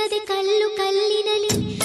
ತಿಳಿಸದೆ ಕಲ್ಲು ಕಲ್ಲಿನಲಿ